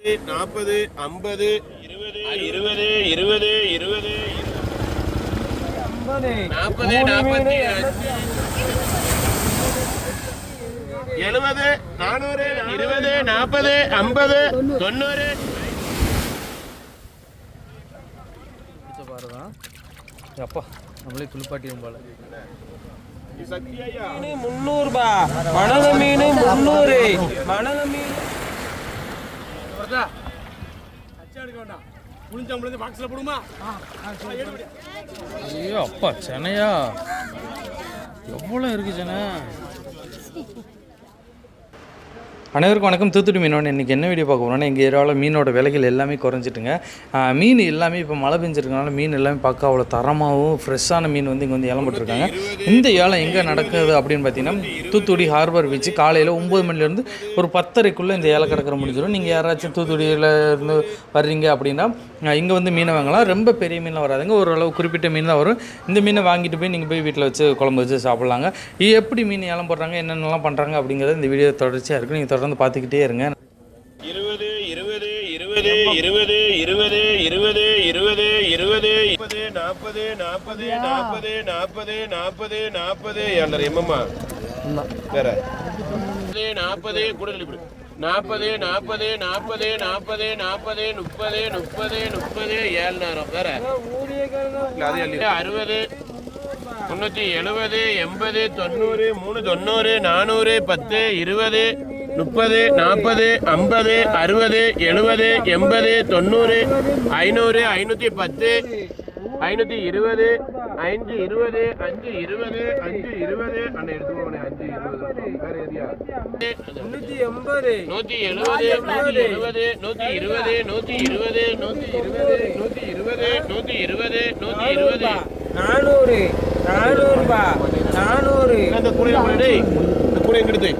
நாற்பது ஐம்பது இருபது. இருபது இருபது இருபது. நாற்பது நாற்பத்தி எழுபது நானூறு இருபது நாற்பது ஐம்பது. தொண்ணூறு. பிடிச்ச பாரு தான் அப்பா நம்மளே குளிப்பாட்டியும் போல. முந்நூறுபா மணல மீன் முந்நூறு. மணல மீன் வருதா அச்சா எடுக்க வேண்டாம். முடிஞ்சா முடிஞ்ச பாக்ஸில் போடுமா? ஐயோ அப்பா சென்னையா? எவ்வளோ இருக்கு சென்னை? அனைவருக்கும் வணக்கம். தூத்துக்குடி மீனோட இன்றைக்கி என்ன வீடியோ பார்க்க போகிறோம்னா எங்கள் ஏரியாவில் மீனோட விலைகள் எல்லாமே குறைஞ்சிட்டுங்க. மீன் எல்லாமே இப்போ மழை பெஞ்சிருக்கனால மீன் எல்லாமே பார்க்க அவ்வளோ தரமாகவும் ஃப்ரெஷ்ஷான மீன் வந்து இங்கே வந்து ஏலம் போட்டிருக்காங்க இந்த ஏலம் எங்கே நடக்குது அப்படின்னு பார்த்தீங்கன்னா தூத்துக்குடி ஹார்பர் பீச் காலையில் ஒம்பது மணிலேருந்து ஒரு பத்தரைக்குள்ளே இந்த ஏலம் கிடக்கிற முடிஞ்சிடும். நீங்கள் யாராச்சும் தூத்துக்குடியில் இருந்து வர்றீங்க அப்படின்னா இங்கே வந்து மீனை வாங்கலாம். ரொம்ப பெரிய மீன்லாம் வராதுங்க. ஓரளவு குறிப்பிட்ட மீன் தான் வரும். இந்த மீனை வாங்கிட்டு போய் நீங்கள் போய் வீட்டில் வச்சு குழம்பு வச்சு சாப்பிட்லாங்க. எப்படி மீன் ஏலம் போடுறாங்க என்னென்னலாம் பண்ணுறாங்க அப்படிங்கிறது இந்த வீடியோ தொடர்ச்சியாக இருக்குது நீங்கள் தொடர்ந்து பார்த்துக்கிட்டே இருங்க. இருபது இருபது இருபது இருபது இருபது இருபது இருபது இருபது முப்பது நாற்பது நாற்பது நாற்பது நாற்பது நாற்பது நாற்பது எம்மம்மா வேற. நாற்பது கூட நாற்பது நாற்பது நாற்பது நாற்பது நாற்பது முப்பது முப்பது முப்பது ஏழு நேரம் வேற அறுபது முன்னூத்தி எழுபது எண்பது தொண்ணூறு மூணு தொண்ணூறு நானூறு பத்து இருபது முப்பது நாற்பது ஐம்பது அறுபது எழுபது எண்பது தொண்ணூறு ஐநூறு ஐநூற்றி பத்து ஐநூற்றி இருபது அஞ்சு இருபது அஞ்சு இருபது அஞ்சு இருபது. அண்ணன் எடுத்துக்கோங்க அஞ்சு இருபது. வேற எதியா நூத்தி எண்பது. நூத்தி எழுபது நூத்தி எழுபது நூத்தி இருபது நூத்தி இருபது நூத்தி இருபது நூத்தி இருபது நூத்தி இருபது நூத்தி இருபது. நானூறு நானூறுபா நானூறு. அந்த இந்த கூடை எங்கிட்டு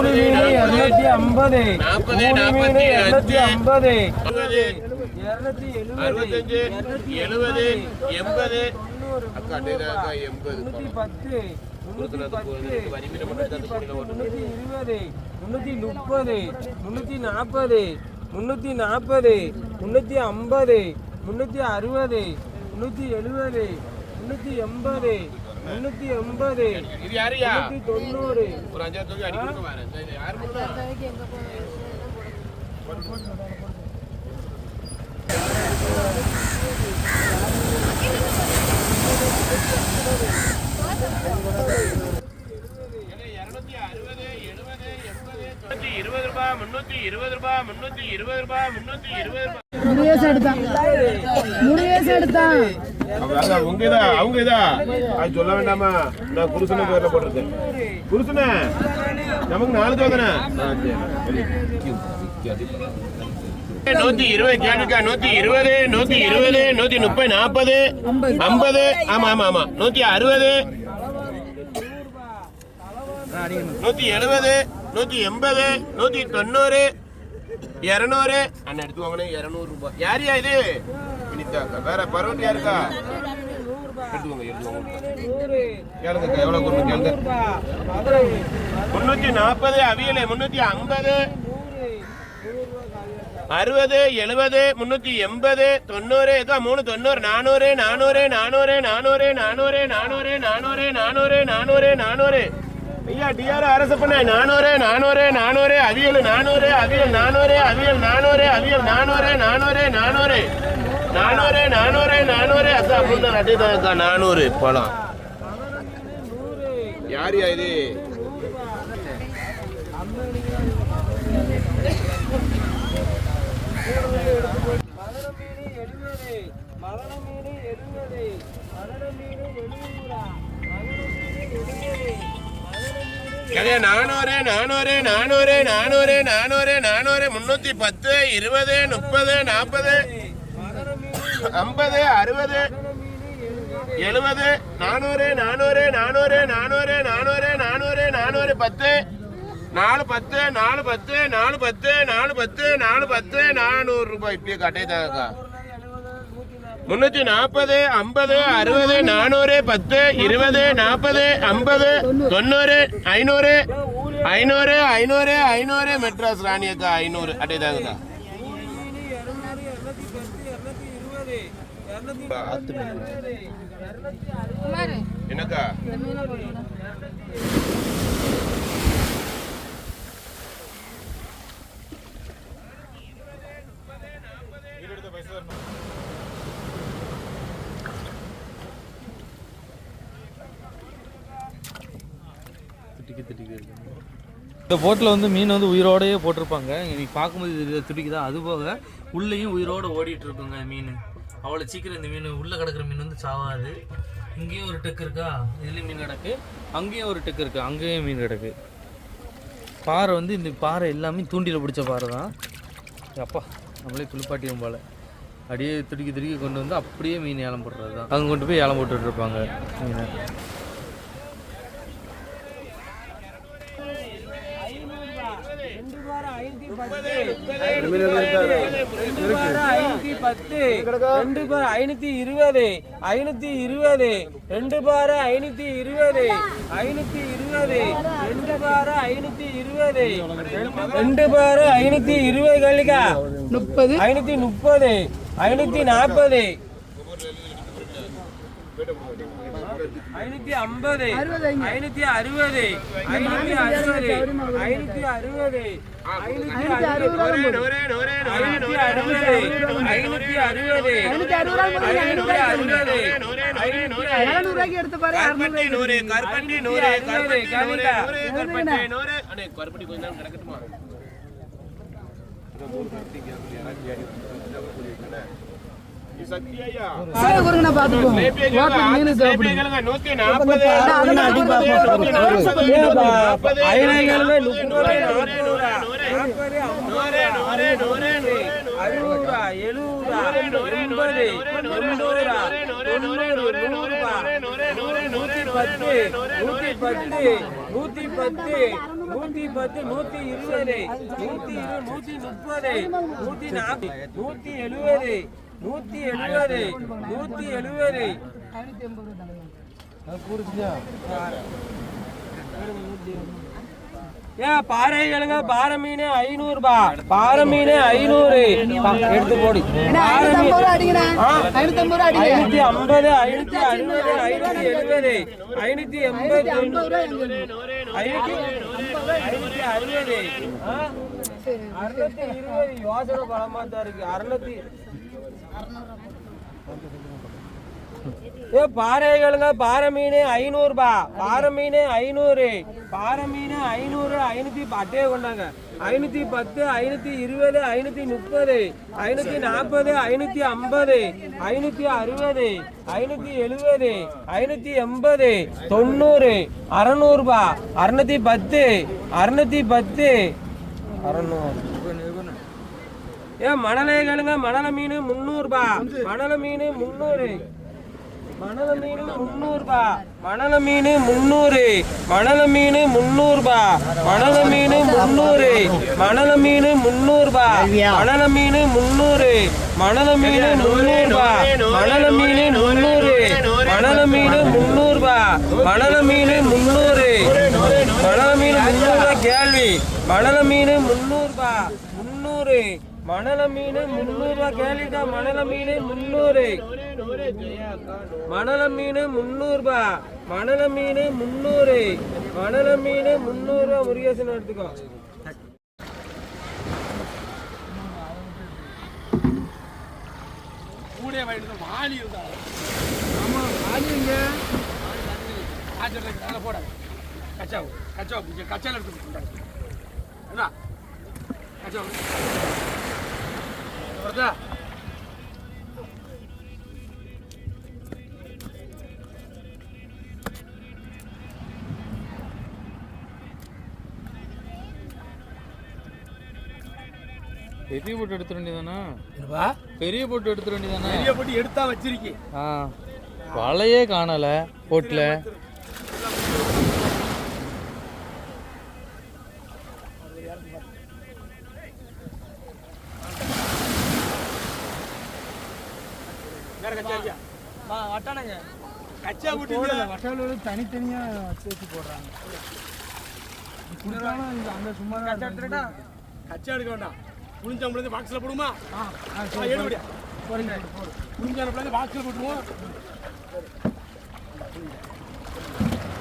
நூறு மீன் இருநூத்தி ஐம்பது நூறு மீன் இருநூத்தி ஐம்பது அறுபத்தஞ்சு எழுபது எண்பது முன்னூத்தி பத்து முன்னூத்தி இருபது முன்னூத்தி முப்பது முன்னூத்தி நாற்பது முன்னூத்தி நாற்பது முன்னூத்தி ஐம்பது முன்னூத்தி அறுபது முன்னூத்தி எழுபது முன்னூத்தி எண்பது முன்னூத்தி எண்பது. இது யாருயா முன்னூத்தி தொண்ணூறு. ஒரு அஞ்சாறு தொகை அடி கொடுக்க வரேன் யாரு இருபது ரூபாய் முன்னூத்தி இருபது ரூபாய் முன்னூத்தி இருபது ரூபாய் முன்னூத்தி இருபது ரூபாய் முருகேச எடுத்தான். முருகேச எடுத்தான். அதான் உங்க இதா அவங்க இதா அது சொல்ல வேண்டாமா? நான் குருசனை பேர்ல போட்டிருக்கேன். குருசனை நமக்கு நாலு தோதனை நூத்தி இருபது கேட்டுக்கா நூத்தி இருபது நூத்தி இருபது நூத்தி முப்பது நாற்பது ஐம்பது. ஆமா ஆமா ஆமா. நூத்தி அறுபது. நூத்தி எழுபது நூத்தி எண்பது நூத்தி தொண்ணூறு இருநூறு. அண்ணன் எடுத்துவாங்கண்ணே இருநூறு ரூபாய். யாரியா இது? வினிதா வேற பரவட்டி யாருக்கா எடுத்துக்கோங்க எடுத்துக்கோங்க நூறு கேளுங்க எவ்வளவு கொடுங்க கேளுங்க முன்னூத்தி நாற்பது அவியல முன்னூத்தி ஐம்பது அறுபது எழுபது முன்னூத்தி எண்பது தொண்ணூறு இதோ மூணு தொண்ணூறு நானூறு நானூறு நானூறு நானூறு நானூறு நானூறு நானூறு நானூறு நானூறு நானூறு ஐயா டிஆர் அரசு பண்ண நானூறு நானூறு நானூறு அவியல் நானூறு அவியல் நானூறு அவியல் நானூறு அவியல் நானூறு நானூறு நானூறு நானூறு நானூறு நானூறு. அதான் அப்படின்னு நட்டு இருக்கா நானூறு. பழம் யார் யா இது? நானூறு நானூறு நானூறு நானூறு நானூறு நானூறு முன்னூத்தி பத்து இருபது முப்பது நாற்பது ஐம்பது அறுபது எழுபது நானூறு நானூறு நானூறு நானூறு நானூறு நானூறு நானூறு பத்து நாலு பத்து நாலு பத்து நாலு பத்து நாலு பத்து நாலு பத்து நானூறு ரூபாய். இப்பயே கட்டே தாங்கக்கா முன்னூத்தி நாற்பது ஐம்பது அறுபது நானூறு பத்து இருபது நாற்பது ஐம்பது தொண்ணூறு ஐநூறு ஐநூறு ஐநூறு ஐநூறு மெட்ராஸ் ராணியக்கா ஐநூறு. அட்டே தாங்கக்கா என்னக்கா இந்த போட்டில் வந்து மீன் வந்து உயிரோடையே போட்டிருப்பாங்க. இன்னைக்கு பார்க்கும்போது துடிக்குதா? அது போக உள்ளேயும் உயிரோட ஓடிட்டு இருக்குங்க மீன். அவ்வளோ சீக்கிரம் இந்த மீன் உள்ளே கிடக்கிற மீன் வந்து சாவாது. இங்கேயும் ஒரு டெக் இருக்கா? இதுலேயும் மீன் கிடக்கு. அங்கேயும் ஒரு டெக் இருக்குது அங்கேயும் மீன் கிடக்கு. பாறை வந்து இந்த பாறை எல்லாமே தூண்டியில் பிடிச்ச பாறை தான். அப்பா நம்மளே குளிப்பாட்டியும் போல். அப்படியே துடிக்கி துடிக்கி கொண்டு வந்து அப்படியே மீன் ஏலம் போடுறது தான். அங்கே கொண்டு போய் ஏலம் போட்டுட்டு இருப்பாங்க மீனை ரெண்டு பாரம் ஐநூத்தி பத்து ரெண்டு பாரம் ஐநூத்தி இருபது ஐநூத்தி இருபது ரெண்டு பாரம் ஐநூத்தி இருபது ஐநூத்தி இருபது ரெண்டு பாரம் ஐநூத்தி இருபது ரெண்டு பாரம் ஐநூத்தி இருபது கல்லிக்கா முப்பது. ஐநூத்தி முப்பது ஐநூத்தி நாற்பது ஐநூத்தி ஐம்பது. ஐநூத்தி அறுபது. ஐநூத்தி அறுபது. ஐநூத்தி அறுபது. ஐநூத்தி அறுபது. ஐநூத்தி அறுபது. ஐநூத்தி அறுபது ஐநூத்தி அறுபது. எடுத்து பாரு. நூறு. நூறு நூறு. நூறு அண்ணே கொஞ்ச நேரம் கிடக்கட்டுமா? நூறு நூத்தி பத்து நூத்தி பத்து நூத்தி பத்து நூத்தி இருபது நூத்தி இரு நூத்தி முப்பது நூத்தி நாற்பது நூத்தி எழுபது நூத்தி எழுபது நூத்தி எழுபது. ஏன் பாறை கிழங்க பாறை மீன் ஐநூறு ரூபா பாறை மீன் ஐநூறு. எடுத்து போடு. ஐநூத்தி ஐம்பது ஐநூத்தி அறுபது ஐநூத்தி எழுபது ஐநூத்தி எண்பது. ஐநூத்தி ஐநூத்தி அறுபது. ஆ? அறுநூத்தி இருபது. யோசனை பலமா தான் இருக்கு. அறுநூத்தி ஏ பாறைகளுங்க பாறை மீன் ஐநூறுபா. பாறை மீன் ஐநூறு. பாறை மீன் ஐநூறு ஐநூத்தி அட்டையே கொண்டாங்க. ஐநூத்தி பத்து ஐநூத்தி இருபது ஐநூத்தி முப்பது ஐநூத்தி நாற்பது ஐநூத்தி ஐம்பது ஐநூத்தி அறுபது ஐநூத்தி எழுபது ஐநூத்தி எண்பது தொண்ணூறு அறநூறுபா. அறுநூத்தி பத்து அறுநூத்தி பத்து. அறநூறு. ஏன் மணலைகளுங்க மணல மீன் முந்நூறுபா மணல மீன் முந்நூறு மணல மீன் முந்நூறுபா மணல மீன் முந்நூறு மணல மீன் முந்நூறுபா மணல மீன் முந்நூறு மணல மீன் முந்நூறுபா மணல மீன் முந்நூறு மணல மீன் முந்நூறுபா மணல மீன் முந்நூறு மணல மீன் முந்நூறுபா மணல மீன் முந்நூறு மணல மீன் முந்நூறுபா கேள்வி மணல மீன் முந்நூறுபா முந்நூறு மணல மீன் முந்நூறுபா கேளுக்கா மணல மீன் முந்நூறு மணல மீன் முந்நூறுபா மணல மீன் முந்நூறு மணல மீன் முந்நூறுபா முருகேசன் எடுத்துக்கோ பெரிய போட்டு எடுத்துட வேண்டியதானே? பெரிய போட்டு எடுத்துட வேண்டியதானே? போட்டு எடுத்தா வச்சிருக்கேன். வலையே காணலை போட்டில் கச்சா வட்டால தனித்தனியா சேர்த்து போடுறாங்க. கொடுத்தாலும் இது அந்த சும்மா தான் எடுத்துட்டா கச்சா எடுக்க வேண்டாம். புளிஞ்சாம்பளம் பாக்ஸ்ல போடுமா? முடியா போடுங்க, போடு. புளிஞ்சாம்பளம் பாக்ஸ்ல போட்டுருவோம்.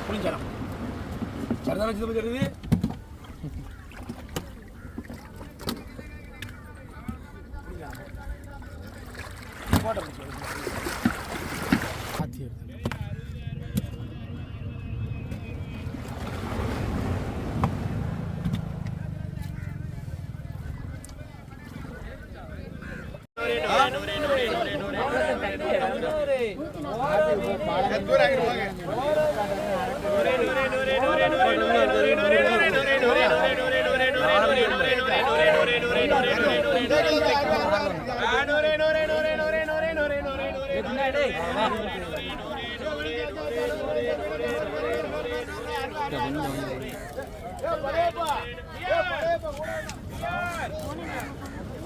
புளிஞ்சாரம் சரிதான் வச்சு தெரியுது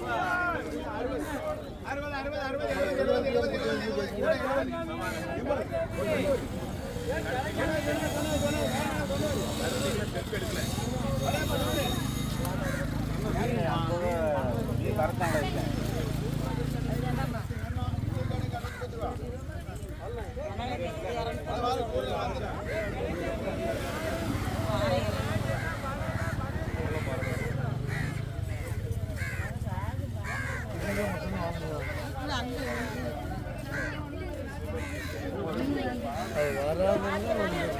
Yeah, அறுபது agarrar.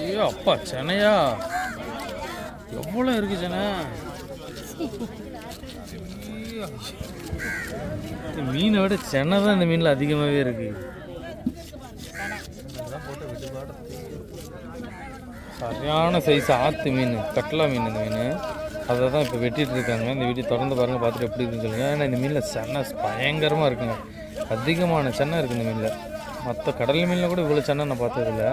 ஐயோ அப்பா சென்னையா? எவ்வளோ இருக்கு சென்னை? மீனை விட சென்னை தான் இந்த மீனில் அதிகமாகவே இருக்கு. சரியான சைஸ் ஆற்று மீன் கட்லா மீன் இந்த மீன். அதை தான் இப்போ வெட்டிகிட்டு இருக்காங்க. இந்த வீடியோ திறந்து பாருங்கள் பார்த்துட்டு எப்படி இருக்குன்னு சொல்லுங்கள் ஏன்னா இந்த மீனில் சென்னை பயங்கரமாக இருக்குங்க. அதிகமான சென்னை இருக்குது இந்த மீனில். மற்ற கடல் மீனில் கூட இவ்வளோ சென்னை நான் பார்த்ததில்ல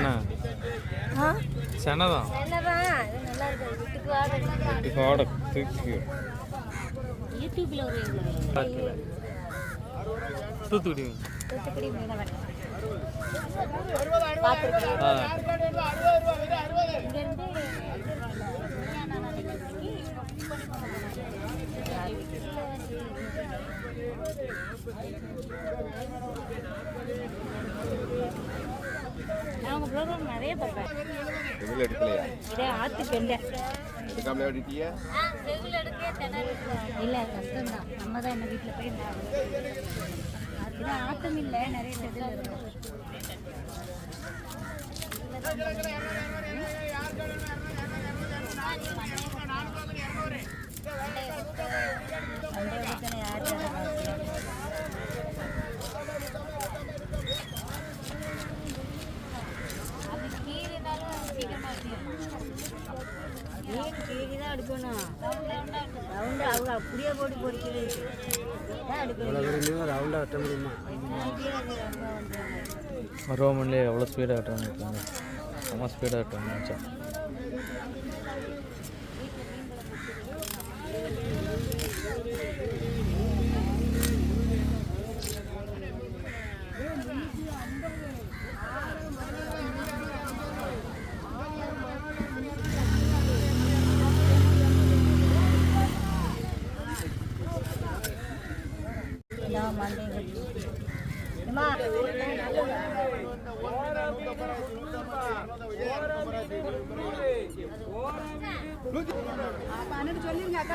செனை. ஆ? செனை தான். வீட்டுக்கு ஆட தூக்கி தூத்துக்குடி. மீன். தூத்துக்குடி உங்க ப்ரோக்ராம் நிறைய பார்ப்பேன். எதுல எடுக்கலையா? இதே ஆத்து எடுக்காமலே இல்ல கஷ்டம்தான். நம்ம தான் என்ன வீட்டில் போய் அதுதான் ஆத்தம் இல்லை நிறைய இருக்கும் சண்டே வரைக்கும் யார் யாரை பார்க்கலாம் அது கீறினாலும் சீக்கிரமா மீன் கீறி தான் எடுக்கணும்? ரவுண்டு அவங்க அப்படியே போட்டு பொறிக்கிறது தான் எடுக்கணும். ரவுண்டாக வெட்ட முடியுமா? ரோமன்லேயே எவ்வளோ ஸ்பீடாக கட்டுறாங்க இருக்காங்க செம்ம ஸ்பீடாக கட்டுறாங்க மச்சான் ಹಣದ ಜೊಲ್ಲಿಂಗ್ ಆಟ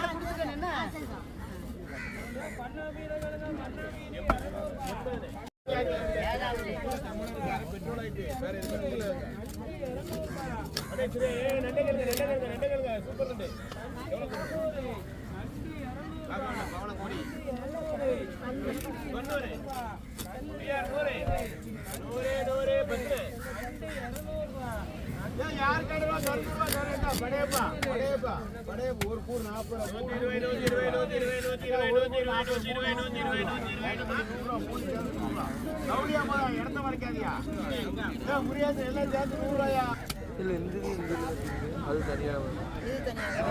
இல்லை இந்த அது தனியாக வரும். இது தனியாக